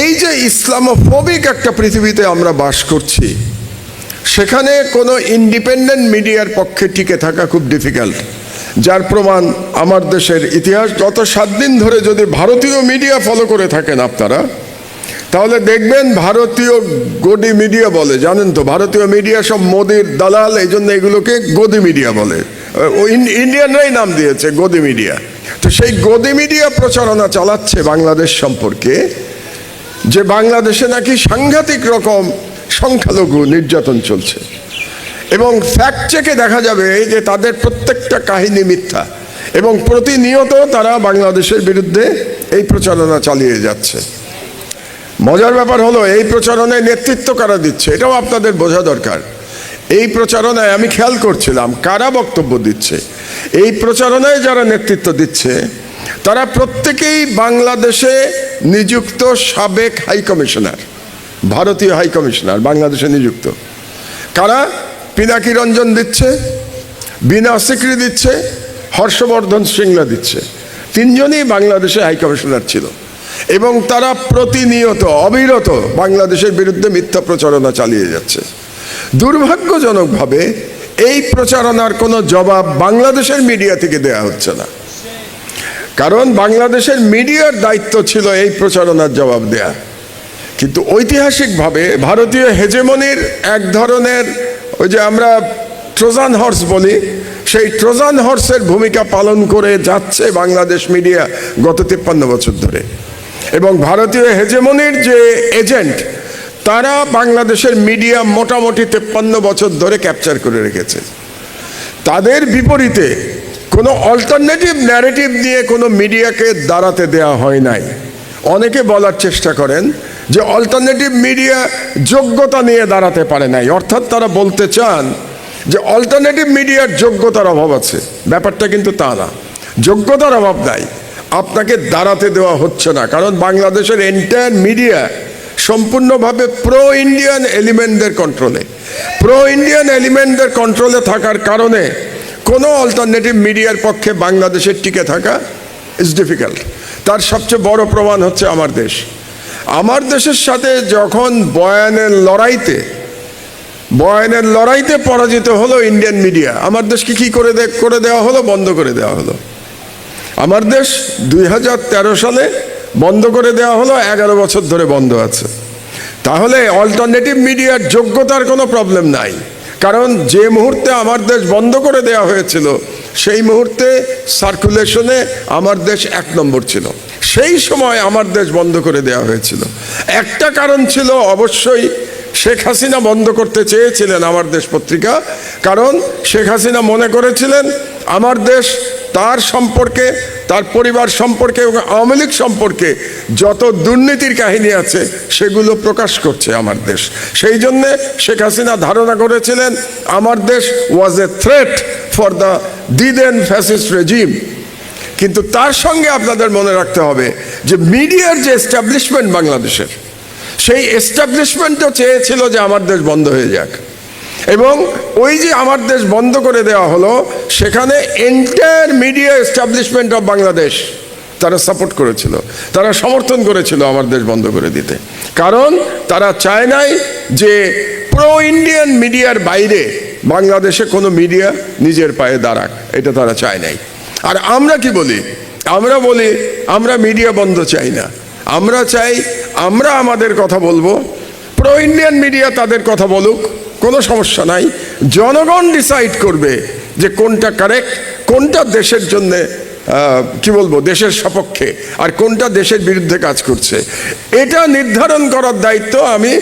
এই যে ইসলামোফোবিক একটা পৃথিবীতে আমরা বাস করছি, সেখানে কোনো ইন্ডিপেন্ডেন্ট মিডিয়ার পক্ষে টিকে থাকা খুব ডিফিকাল্ট যার প্রমাণ আমার দেশের ইতিহাস, গত সাত দিন ধরে যদি ভারতীয় মিডিয়া ফলো করে থাকেন আপনারা, তাহলে দেখবেন ভারতীয় গদি মিডিয়া বলে, জানেন তো, ভারতীয় মিডিয়া সব মোদির দালাল, এই জন্য এগুলোকে গদি মিডিয়া বলে। ইন্ডিয়ানরাই নাম দিয়েছে গদি মিডিয়া তো সেই গদি মিডিয়া প্রচারণা চালাচ্ছে বাংলাদেশ সম্পর্কে যে বাংলাদেশে নাকি সাংঘাতিক রকম সংখ্যালঘু নির্যাতন চলছে। এবং ফ্যাক্ট চেকে দেখা যাবে যে তাদের প্রত্যেকটা কাহিনী মিথ্যা। এবং প্রতিনিয়ত তারা বাংলাদেশের বিরুদ্ধে এই প্রচারণা চালিয়ে যাচ্ছে। মজার ব্যাপার হলো, এই প্রচারণায় নেতৃত্ব কারা দিচ্ছে, এটাও আপনাদের বোঝা দরকার। এই প্রচারণায় আমি খেয়াল করছিলাম কারা বক্তব্য দিচ্ছে। এই প্রচারণায় যারা নেতৃত্ব দিচ্ছে তারা প্রত্যেকেই বাংলাদেশে নিযুক্ত সাবেক হাই কমিশনার, ভারতীয় হাই কমিশনার, বাংলাদেশে নিযুক্ত। কারা? পিনাকি রঞ্জন দিচ্ছে, বিনা সিকরি দিচ্ছে, হর্ষবর্ধন সিংলা দিচ্ছে। তিনজনই বাংলাদেশে হাই কমিশনার ছিল। এবং তারা প্রতিনিয়ত, অবিরত বাংলাদেশের বিরুদ্ধে মিথ্যা প্রচারণা চালিয়ে যাচ্ছে। দুর্ভাগ্যজনকভাবে এই প্রচারণার কোনো জবাব বাংলাদেশের মিডিয়া থেকে দেয়া হচ্ছে না। কারণ বাংলাদেশের মিডিয়ার দায়িত্ব ছিল এই প্রচারণার জবাব দেয়া। কিন্তু ঐতিহাসিকভাবে ভারতীয় হেজেমনির এক ধরনের ওই যে আমরা ট্রোজান হর্স বলি, সেই ট্রোজান হর্সের ভূমিকা পালন করে যাচ্ছে বাংলাদেশ মিডিয়া গত তিপ্পান্ন বছর ধরে। এবং ভারতীয় হেজেমনির যে এজেন্ট, তারা বাংলাদেশের মিডিয়া মোটামুটি তেপ্পান্ন বছর ধরে ক্যাপচার করে রেখেছে। তাদের বিপরীতে কোনো অল্টারনেটিভ ন্যারেটিভ দিয়ে কোনো মিডিয়াকে দাঁড়াতে দেওয়া হয় নাই। অনেকে বলার চেষ্টা করেন যে অল্টারনেটিভ মিডিয়া যোগ্যতা নিয়ে দাঁড়াতে পারে নাই। অর্থাৎ তারা বলতে চান যে অল্টারনেটিভ মিডিয়ার যোগ্যতার অভাব আছে। ব্যাপারটা কিন্তু তা না। যোগ্যতার অভাব নাই। আপনাকে দাঁড়াতে দেওয়া হচ্ছে না। কারণ বাংলাদেশের এন্টায়ার মিডিয়া সম্পূর্ণভাবে প্রো ইন্ডিয়ান এলিমেন্টদের কন্ট্রোলে প্রো ইন্ডিয়ান এলিমেন্টদের কন্ট্রোলে থাকার কারণে কোনো অল্টারনেটিভ মিডিয়ার পক্ষে বাংলাদেশের টিকে থাকা ইজ ডিফিকাল্ট তার সবচেয়ে বড় প্রমাণ হচ্ছে আমার দেশ। আমার দেশের সাথে যখন বয়ানের লড়াইতে বয়ানের লড়াইতে পরাজিত হলো ইন্ডিয়ান মিডিয়া আমার দেশকে কি করে করে দেওয়া হলো? বন্ধ করে দেওয়া হলো। আমার দেশ দুই হাজার তেরো সালে বন্ধ করে দেওয়া হলো, এগারো বছর ধরে বন্ধ আছে। তাহলে অল্টারনেটিভ মিডিয়ার যোগ্যতার কোনো প্রবলেম নাই। কারণ যে মুহূর্তে আমার দেশ বন্ধ করে দেওয়া হয়েছিল, সেই মুহূর্তে সার্কুলেশনে আমার দেশ এক নম্বর ছিল। সেই সময় আমার দেশ বন্ধ করে দেওয়া হয়েছিল। একটা কারণ ছিল, অবশ্যই শেখ হাসিনা বন্ধ করতে চেয়েছিলেন আমার দেশ পত্রিকা। কারণ শেখ হাসিনা মনে করেছিলেন, আমার দেশ তার সম্পর্কে, তার পরিবার সম্পর্কে এবং আওয়ামী লীগ সম্পর্কে যত দুর্নীতির কাহিনী আছে, সেগুলো প্রকাশ করছে আমার দেশ। সেই জন্যে শেখ হাসিনা ধারণা করেছিলেন, আমার দেশ was a threat for the then fascist regime কিন্তু তার সঙ্গে আপনাদের মনে রাখতে হবে যে মিডিয়ার যে এস্টাবলিশমেন্ট বাংলাদেশের, সেই এস্টাবলিশমেন্টও চেয়েছিল যে আমার দেশ বন্ধ হয়ে যাক। এবং ওই যে আমার দেশ বন্ধ করে দেওয়া হলো, সেখানে entire media establishment of Bangladesh তারা সাপোর্ট করেছিল, তারা সমর্থন করেছিল আমার দেশ বন্ধ করে দিতে। কারণ তারা চায় নাই যে প্রো ইন্ডিয়ান মিডিয়ার বাইরে বাংলাদেশে কোনো মিডিয়া নিজের পায়ে দাঁড়াক, এটা তারা চায় নাই। আর আমরা কি বলি? আমরা বলি, আমরা মিডিয়া বন্ধ চাই না। আমরা চাই, আমরা আমাদের কথা বলব প্রো ইন্ডিয়ান মিডিয়া তাদের কথা বলুক কোনো সমস্যা নাই। জনগণ ডিসাইড করবে যে কোনটা কারেক্ট কোনটা দেশের জন্যে কি বলব, দেশের সপক্ষে, আর কোনটা দেশের বিরুদ্ধে কাজ করছে। এটা নির্ধারণ করার দায়িত্ব আমি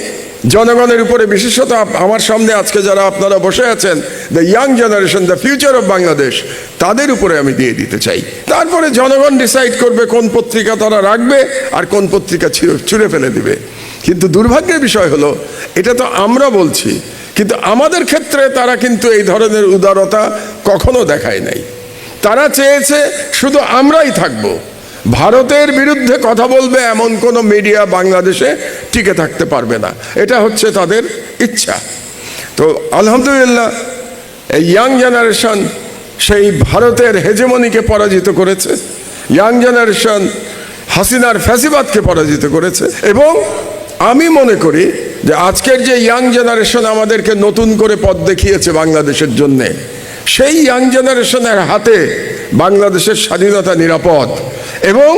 জনগণের উপরে, বিশেষত আমার সামনে আজকে যারা আপনারা বসে আছেন the young generation the future of Bangladesh তাদের উপরে আমি দিয়ে দিতে চাই। তারপরে জনগণ ডিসাইড করবে কোন পত্রিকা তারা রাখবে আর কোন পত্রিকা ছুঁড়ে ফেলে দিবে। কিন্তু দুর্ভাগ্যের বিষয় হলো, এটা তো আমরা বলছি কিন্তু আমাদের ক্ষেত্রে তারা কিন্তু এই ধরনের উদারতা কখনো দেখায় নাই। তারা চেয়েছে শুধু আমরাই থাকব। ভারতের বিরুদ্ধে কথা বলবে এমন কোনো মিডিয়া বাংলাদেশে টিকে থাকতে পারবে না। এটা হচ্ছে তাদের ইচ্ছা। তো আলহামদুলিল্লাহ, এই ইয়াং জেনারেশন সেই ভারতের হেজেমনিকে পরাজিত করেছে। ইয়াং জেনারেশন হাসিনার ফ্যাসিবাদকে পরাজিত করেছে। এবং আমি মনে করি যে আজকের যে ইয়াং জেনারেশন আমাদেরকে নতুন করে পথ দেখিয়েছে বাংলাদেশের জন্যে, সেই ইয়াং জেনারেশনের হাতে বাংলাদেশের স্বাধীনতা নিরাপদ। এবং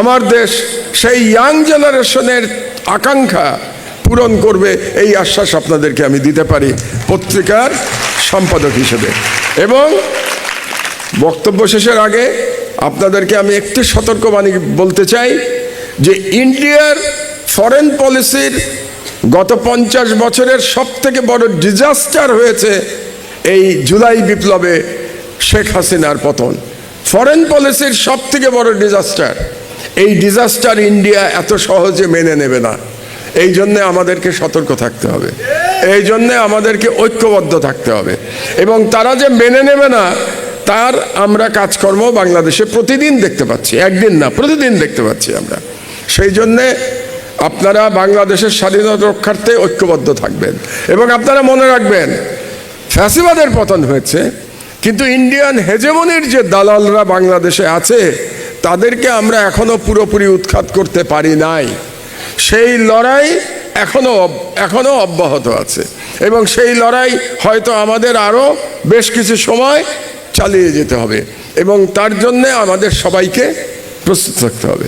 আমার দেশ সেই ইয়াং জেনারেশনের আকাঙ্ক্ষা পূরণ করবে এই আশ্বাস আপনাদেরকে আমি দিতে পারি পত্রিকার সম্পাদক হিসেবে। এবং বক্তব্য শেষের আগে আপনাদেরকে আমি একটি সতর্কবাণী বলতে চাই যে ইন্ডিয়ার ফরেন পলিসির গত পঞ্চাশ বছরের সব থেকে বড় ডিজাস্টার হয়েছে এই জুলাই বিপ্লবে শেখ হাসিনার পতন। ফরেন পলিসির সব থেকে বড় ডিজাস্টার এই ডিজাস্টার ইন্ডিয়া এত সহজে মেনে নেবে না। এই জন্যে আমাদেরকে সতর্ক থাকতে হবে। এই জন্যে আমাদেরকে ঐক্যবদ্ধ থাকতে হবে। এবং তারা যে মেনে নেবে না, তার আমরা কাজকর্ম বাংলাদেশে প্রতিদিন দেখতে পাচ্ছি, একদিন না, প্রতিদিন দেখতে পাচ্ছি আমরা। সেই জন্যে আপনারা বাংলাদেশের স্বাধীনতা রক্ষার্থে ঐক্যবদ্ধ থাকবেন। এবং আপনারা মনে রাখবেন, ফ্যাসিবাদের পতন হয়েছে, কিন্তু ইন্ডিয়ান হেজেমনির যে দালালরা বাংলাদেশে আছে, তাদেরকে আমরা এখনও পুরোপুরি উৎখাত করতে পারি নাই। সেই লড়াই এখনও এখনও অব্যাহত আছে। এবং সেই লড়াই হয়তো আমাদের আরও বেশ কিছু সময় চালিয়ে যেতে হবে। এবং তার জন্যে আমাদের সবাইকে প্রস্তুত থাকতে হবে।